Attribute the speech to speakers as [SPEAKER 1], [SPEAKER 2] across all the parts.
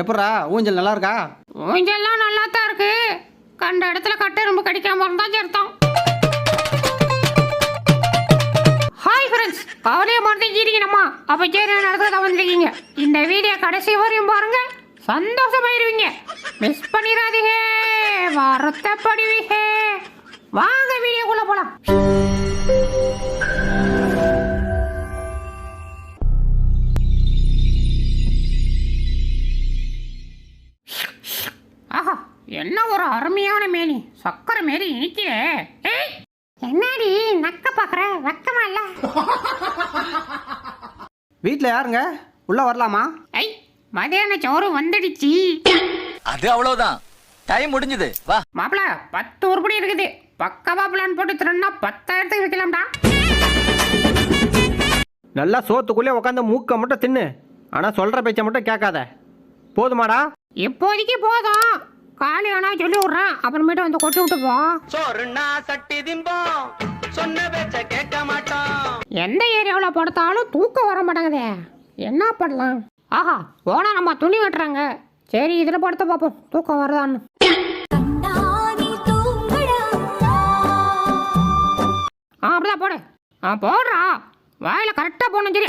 [SPEAKER 1] எப்படா ஊஞ்சல் நல்லா இருக்கா
[SPEAKER 2] ஊஞ்சல்லாம் நல்லா தான் இருக்கு. கண்ட இடத்துல கட்டெரும்பு கடிக்காம இருந்தா சேர்த்தோம். ஹாய் ஃப்ரெண்ட்ஸ் கவலையை மறந்துச்சிருக்கீங்கம்மா அப்போ சரி நடக்கிறத வந்துருக்கீங்க இந்த வீடியோ கடைசி வரையும் பாருங்க. சந்தோஷமாயிருவீங்க. மிஸ் பண்ணிடாதீங்க. வருத்தப்படுவீங்க. வாங்க வீடியோக்குள்ளே போகலாம் என்ன ஒரு அருமையான மேனி? சக்கரை மாரி இனிக்குதே ஏய் என்னடி நக்க பாக்குற? வெக்கமா இல்ல?
[SPEAKER 1] வீட்டில் யாருங்க? உள்ளே வரலாமா?
[SPEAKER 2] ஐ மதியான சோறு வந்துடுச்சு.
[SPEAKER 3] அது அவ்வளவுதான். டைம் முடிஞ்சது. வா.
[SPEAKER 2] மாப்பிள பத்து உருப்படி இருக்குது. பக்கவா பிளான் போட்டு திருன்னா பத்தாயிரத்துக்கு விற்கலாம்டா
[SPEAKER 1] நல்லா சோத்துக்குள்ளே உட்காந்து மூக்க மட்டும் தின்னு. ஆனால் சொல்கிற பேச்சை மட்டும் கேட்காத. போதுமாடா.
[SPEAKER 2] இப்போதைக்கு போதும். காலி ஆனா சொல்லி விட்றேன். அப்புறமேட்டு வந்து கொட்டி விட்டு போ
[SPEAKER 4] சோறுனா சட்டி திம்போம். சொன்ன பேச்ச கேட்க மாட்டோம்.
[SPEAKER 2] எந்த ஏரியாவில் படுத்தாலும் தூக்கம் வர மாட்டேங்குதே. என்ன பண்ணலாம்? ஆஹா ஓனா நம்ம துணி வெட்டுறாங்க சரி இதில் படுத்து பார்ப்போம் தூக்கம் வருதான்னு. ஆ அப்படிதான் போடு. ஆ போடுறா. வாயில கரெக்டாக போகணும் சரி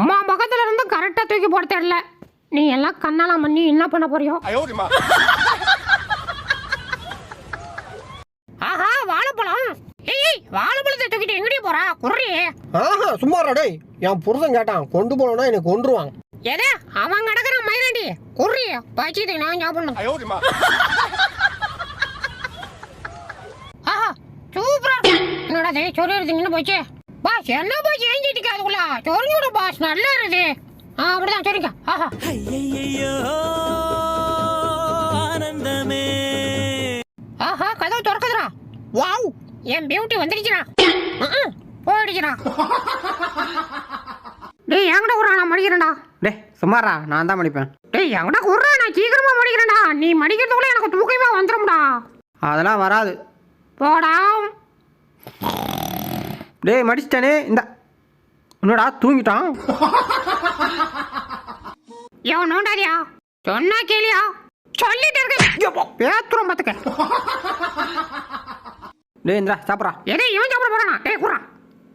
[SPEAKER 2] அம்மா பக்கத்தில் இருந்து கரெக்டாக தூக்கி போட தெரியல. நீ எல்லாம் கண்ணாலாம் பண்ணி என்ன பண்ண போறியோ ஆஹா வாழைப்பழம் ஏய் ஏய், வாழைப்பழத்தை தூக்கிட்டு எங்கடி போறா குர்ரி
[SPEAKER 5] ஆஹா சும்மா டேய். என் புருஷன் கேட்டான் கொண்டு போனா எனக்கு கொன்றுவாங்க
[SPEAKER 2] எது அவன் கிடக்குறான் மயிலாண்டி. குர்ரி பச்சிதை நான் சாப்பிடணும்? ஆஹா சூப்பரா இருக்கு. என்னடா இது சொல்லிடுது நின்று போச்சு. பாஸ் என்ன பாஸ் ஏஞ்சிட்டு அதுக்குள்ள? சொரிஞ்சுடு பாஸ் நல்லா இருக்குது ஆ அப்படிதான் சரிங்க. ஆஹா.
[SPEAKER 4] ஆனந்தமே.
[SPEAKER 2] ஆஹா கதவு திறக்குதுடா. வாவ். என் பியூட்டி வந்துடுச்சுடா போயிடுச்சுடா. டேய் என்கிட்ட குறா நான் மடிக்கிறேன்டா.
[SPEAKER 1] டே சும்மாரா நான் தான் மடிப்பேன்.
[SPEAKER 2] டேய் என்கிட்ட குறா நான் சீக்கிரமா மடிக்கிறேன்டா. நீ மடிக்கிறதுக்குள்ள எனக்கு தூக்கமா வந்துடும்டா
[SPEAKER 1] அதெல்லாம் வராது.
[SPEAKER 2] போடா.
[SPEAKER 1] டேய் மடிச்சிட்டானே இந்த. என்னடா தூங்கிட்டான்?
[SPEAKER 2] எவன் நோண்டாதியா. சொன்னா கேளியா. சொல்லிட்டு இருக்கேன் பேத்துறோம் பாத்துக்க
[SPEAKER 1] டேய் இந்தா சாப்பிட்றா.
[SPEAKER 2] எடே இவன் சாப்பிட போறானா? டேய் குர்ரா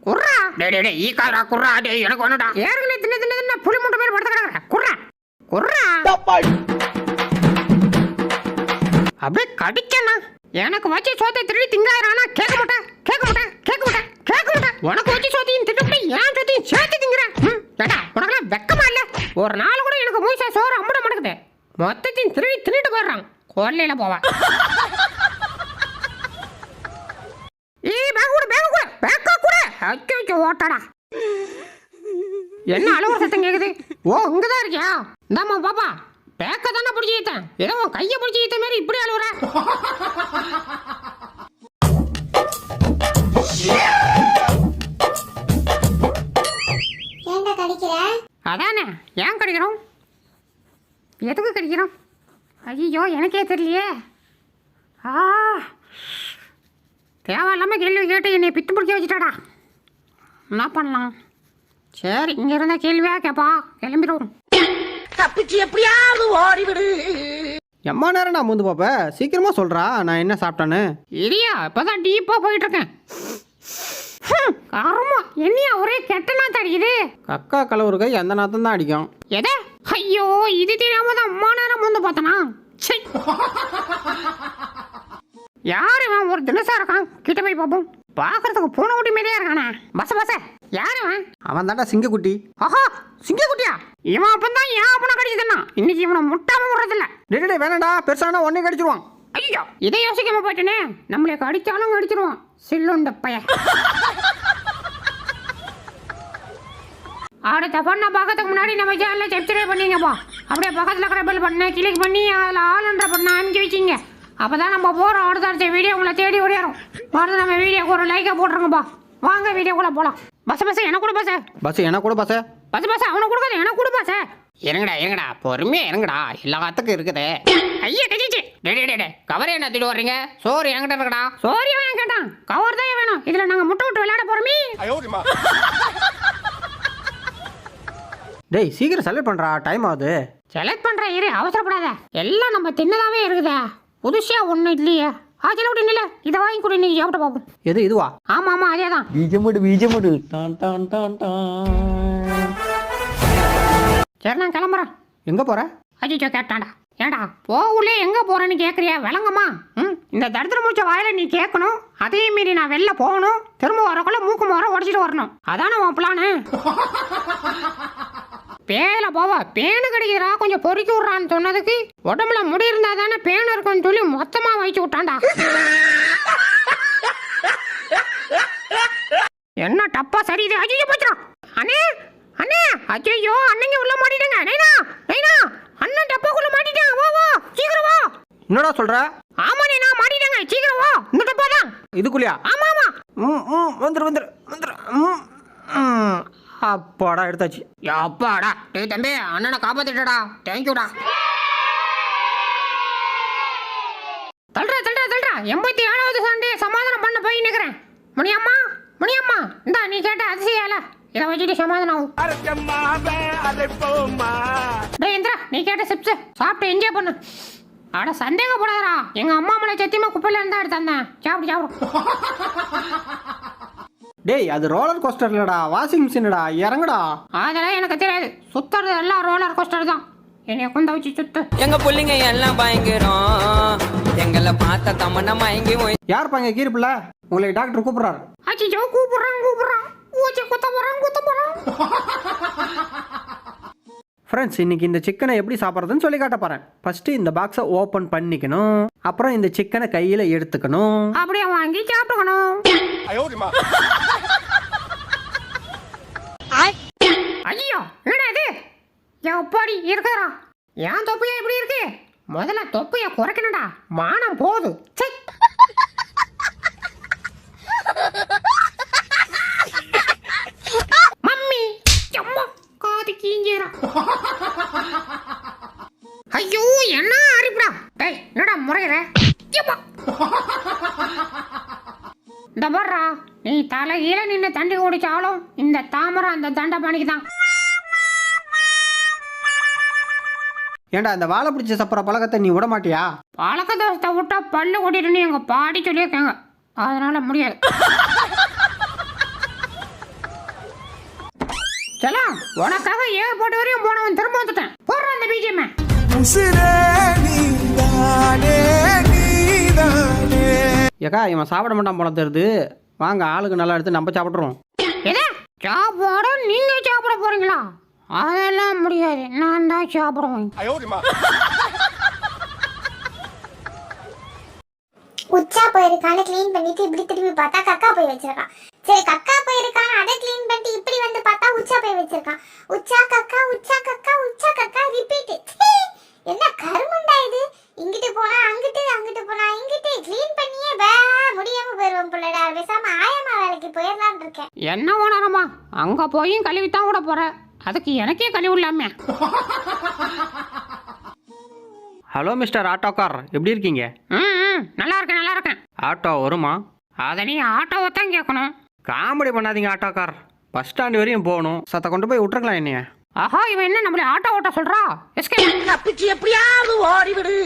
[SPEAKER 2] குர்ரா டேய் டேய் டேய் ஈ காரா குர்ரா டேய் எனக்கு ஒண்ணுடா ஏற்கனவே தின்னு தின்னு தின்னு புளி முட்டை பேர் படுத்து கிடக்குற. குர்ரா குர்ரா அப்படியே கடிச்சனா எனக்கு வச்சு சோத்தை திருடி திங்காயிரானா கேட்க மாட்டேன். கேட்க மாட்டேன். கேட்க மாட்டேன். கேட்க மாட்டேன். உனக்கு வச்சு சோத்தையும் திட்டு ஏன் சோத்தையும் சேர்த்து திங்கிறேன் ஏடா உனக்குலாம் வெக்கமா இல்ல? ஒரு நாள் கூட எனக்கு மூசா சோறு அம்பட மாட்டேங்குது. மொத்தத்தையும் திருடி தின்னுட்டு போயிடுறான். கொல்லையில போவான் ஏய் பேக் கூட பேக் கூட பேக்கா அச்சோ ஓட்டாடா. என்ன அழுவுற சத்தம் கேக்குது? ஓ இங்கதான் இருக்கியா? இந்தாம்மா பாப்பா. பேக்க தானே பிடிச்சி ஈத்தேன் ஏதோ உன் கையை பிடிச்சி ஈத்த மாதிரி இப்படி அழுவுற. அதானே ஏன் கடிக்கிறோம்? எதுக்கு கடிக்கிறோம்? ஐயோ எனக்கே தெரியலையே. ஆ. தேவையில்லாமல் கேள்வி கேட்டு என்னை பித்து பிடிக்க வச்சுட்டாடா. என்ன பண்ணலாம்? சரி இங்கே இருந்தால் கேள்வியாக கேட்பா கிளம்பிடுவோம்
[SPEAKER 4] தப்பிச்சு எப்படியாவது ஓடிவிடு.
[SPEAKER 1] எம்மா நேரம் நான் முந்து பாப்ப. சீக்கிரமா சொல்றா நான் என்ன சாப்பிட்டேன்னு.
[SPEAKER 2] இரியா இப்போதான் டீப்பாக போயிட்டு இருக்கேன் ஹம், கருமம். என்னையா ஒரே கெட்ட நாத்தம் அடிக்குது.
[SPEAKER 1] கக்கா கலவுரு கை எந்த நாத்தம் தான் அடிக்கும்.
[SPEAKER 2] எதை? ஐயோ இது தெரியாம தான் அம்மா நேரம் வந்து பார்த்தனா? யார் இவன்? ஒரு தினசா இருக்கான். கிட்ட போய் பார்ப்போம் பார்க்கறதுக்கு பூனை குட்டி மாதிரியே இருக்கானே. பச பச யார் இவன்?
[SPEAKER 1] அவன் தாண்டா சிங்கக்குட்டி.
[SPEAKER 2] ஆஹா சிங்கக்குட்டியா? இவன் அப்பந்தான் ஏன் அப்பனை கடிச்சதுன்னா இன்னைக்கு இவனை முட்டாம விடுறதில்ல.
[SPEAKER 1] டேய் வேணாண்டா பெருசானா உடனே கடிச்சிருவான்.
[SPEAKER 2] ஐயோ இதை யோசிக்காம போயிட்டேனே. நம்மளை கடிச்சாலும் கடிச்சிருவான். சில்லுண்ட பைய அடுத்த பண்ண பார்க்கறதுக்கு முன்னாடி நம்ம சேனலில் சப்ஸ்கிரைப் பண்ணிங்கப்பா. அப்படியே பக்கத்தில் இருக்கிற பெல் பண்ண கிளிக் பண்ணி அதில் ஆளுன்ற அப்போ தான் நம்ம போகிற அடுத்த அடுத்த வீடியோ உங்களை தேடி ஓடியாரும். மறந்து நம்ம வீடியோக்கு ஒரு லைக்கை போட்டுருங்கப்பா. வாங்க வீடியோக்குள்ளே போகலாம் பஸ் பஸ் என்ன கூட பஸ்
[SPEAKER 1] பஸ் என்ன கூட பஸ்
[SPEAKER 2] பஸ் பஸ் அவனை கொடுக்காத எனக்கு கொடு பஸ் இறங்கடா இறங்கடா பொறுமையா இறங்கடா
[SPEAKER 1] எல்லாத்துக்கும் இருக்குது.
[SPEAKER 2] ஐயா கஜிச்சு டே டே, டே டே கவர் என்ன திட்டு வர்றீங்க? சோறு என்கிட்ட இருக்கடா. சோறு அவன் கேட்டான் கவர் தான் வேணும்? இதுல நாங்க முட்டை விட்டு விளையாட போறோமே.
[SPEAKER 1] டேய் சீக்கிரம் செலக்ட் பண்ணுறா டைம் ஆகுது.
[SPEAKER 2] செலக்ட் பண்ற இரு. அவசரப்படாத. எல்லாம் நம்ம தின்னதாவே இருக்குதே. புதுசியா ஒன்றும் இல்லையே. அதில் விட்டு இல்லை இதை வாங்கி கொடு நீ சாப்பிட்டு பார்ப்போம்
[SPEAKER 1] எது இதுவா?
[SPEAKER 2] ஆமா ஆமா அதே தான்
[SPEAKER 3] பீஜமோடு பீஜமோடு டான் டான் டான் டான்.
[SPEAKER 2] சரி நான் கிளம்புறேன்.
[SPEAKER 1] எங்கே போகிற
[SPEAKER 2] அஜிச்சோ கேட்டாண்டா ஏடா போகுலே எங்கே போகிறேன்னு கேட்குறியா விளங்கம்மா. ம் இந்த தடுத்துற முடிச்ச வாயில நீ கேட்கணும் அதையும் மீறி நான் வெளில போகணும். திரும்ப வரக்குள்ள மூக்கு மரம் உடச்சிட்டு வரணும். அதானே உன் பிளானு பேல போவ. பேனு கிடைக்கிறா கொஞ்சம் பொறுக்கி விட்றான்னு சொன்னதுக்கு உடம்புல முடி இருந்தா தானே பேன் இருக்குன்னு சொல்லி மொத்தமா வச்சு விட்டான்டா. என்ன டப்பா சரி இது? அஜிஜோ போச்சுடா. அண்ணே அண்ணே அஜய்யோ அண்ணங்க உள்ள மாட்டிட்டாங்க. நைனா நைனா அண்ணன் டப்பாக்குள்ள மாட்டிட்டாங்க வா வா சீக்கிரம் வா.
[SPEAKER 1] என்னடா சொல்கிற
[SPEAKER 2] ஆமாண்ணே நான் மாட்டிட்டாங்க. சீக்கிரம் வா. இந்த டப்பா தான்
[SPEAKER 1] இதுக்குள்ளயா?
[SPEAKER 2] ஆமா ஆமா.
[SPEAKER 1] ம் ம் வந்துரு வந்துரு வந்துரு. ம். அப்பாடா எடுத்தாச்சு.
[SPEAKER 2] அப்பாடா. டேய் தம்பி அண்ணனை காப்பாத்திட்டடா. தேங்க்யூடா தள்ளுறா தள்ளுறா தள்ளுறா எண்பத்தி ஏழாவது சண்டே சமாதானம் பண்ண போய் நிற்கிறேன் முனியம்மா முனியம்மா. இந்தா நீ கேட்ட அதிசயால இதை வச்சுட்டு சமாதானம் ஆகும். டேய் இந்திரா நீ கேட்ட சிப்ஸ். சாப்பிட்டு என்ஜாய் பண்ணு. அட சந்தேகப்படாதரா எங்க அம்மா அம்மளை சத்தியமா குப்பையில இருந்தா எடுத்தாந்தேன் சாப்பிடு சாப்பிடு.
[SPEAKER 1] டேய் அது ரோலர் கோஸ்டர் இல்லடா வாஷிங் மிஷின்டா இறங்குடா.
[SPEAKER 2] அதெல்லாம் எனக்கு தெரியாது. சுத்துறது எல்லாம் ரோலர் கோஸ்டர் தான். என்னைய குந்த வச்சு சுத்து.
[SPEAKER 6] எங்க புள்ளைங்க எல்லாம் பயங்கரம். எங்களை பார்த்த தமன்னா மயங்கி போய்
[SPEAKER 1] யார் பாங்க கீரிப்பில்ல உங்களை டாக்டர் கூப்பிடுறாரு.
[SPEAKER 2] அச்சிச்சோ கூப்பிடுறான் கூப்பிடுறான். ஊச்சி குத்த போறான் குத்த போறான்.
[SPEAKER 1] ஃப்ரெண்ட்ஸ் இன்னைக்கு இந்த சிக்கனை எப்படி சாப்பிட்றதுன்னு சொல்லி காட்ட போறேன். ஃபர்ஸ்ட் இந்த பாக்ஸை ஓப்பன் பண்ணிக்கணும். அப்புறம் இந்த சிக்கனை கையில எடுத்துக்கணும்.
[SPEAKER 2] அப்படியே வாங்கி சாப்பிட்டுக்கணும். ஐயோ என்னடா இது? எப்பாடி இருக்குறா. ஏன் தொப்பையா இப்படி இருக்கு? முதல்ல தொப்பைய குறைக்கணும்டா. மானம் போகுது. சை நின்று தண்டி குடிச்சாலும் இந்த தாமரை அந்த தண்டபாணிக்கு தான்
[SPEAKER 1] ஏன்டா இந்த வாழை பிடிச்ச சப்புற பழக்கத்தை நீ விட மாட்டியா
[SPEAKER 2] பழக்க தோசத்தை விட்டா பல்லு கொட்டிட்டுன்னு எங்க பாடி சொல்லியிருக்காங்க. அதனால முடியாது. செல்லாம் உனக்காக ஏர்போர்ட் வரையும் போனவன் திரும்ப வந்துட்டேன். போடுற அந்த பிஜிஎம்
[SPEAKER 1] ஏக்கா இவன் சாப்பிட மாட்டான் போல தெரியுது. வாங்க ஆளுக்கு நல்லா எடுத்து நம்ம சாப்பிட்றோம்
[SPEAKER 2] எது சாப்பாடு நீங்க சாப்பிட போறீங்களா? அதெல்லாம் முடியாது. நான் தான் சாப்பிடுவேன்.
[SPEAKER 7] உச்சா போயிருக்கான்னு க்ளீன் பண்ணிட்டு இப்படி திரும்பி பார்த்தா கக்கா போய் வச்சிருக்கான். சரி கக்கா போயிருக்கான் அதை க்ளீன் பண்ணிட்டு இப்படி வந்து பார்த்தா உச்சா போய் வச்சிருக்கான். உச்சா கக்கா உச்சா கக்கா உச்சா கக்கா ரிப்பீட் என்ன
[SPEAKER 2] ஓனரம்மா அங்க போயும் கழுவித்தான் விட போற. அதுக்கு எனக்கே கழிவு இல்லாம.
[SPEAKER 1] ஹலோ மிஸ்டர் ஆட்டோக்கார். எப்படி இருக்கீங்க?
[SPEAKER 2] ம் நல்லா இருக்கேன் நல்லா இருக்கேன்.
[SPEAKER 1] ஆட்டோ வருமா?
[SPEAKER 2] அதை நீ ஆட்டோவை தான் கேட்கணும்.
[SPEAKER 1] காமெடி பண்ணாதீங்க ஆட்டோக்கார். பஸ் ஸ்டாண்டு வரையும் போகணும். சத்த கொண்டு போய் விட்டுருக்கலாம் என்னைய.
[SPEAKER 2] ஆஹா இவன் என்ன நம்மள ஆட்டோ ஓட்ட சொல்றா? எஸ்கே
[SPEAKER 4] எப்படியாவது ஓடிவிடு.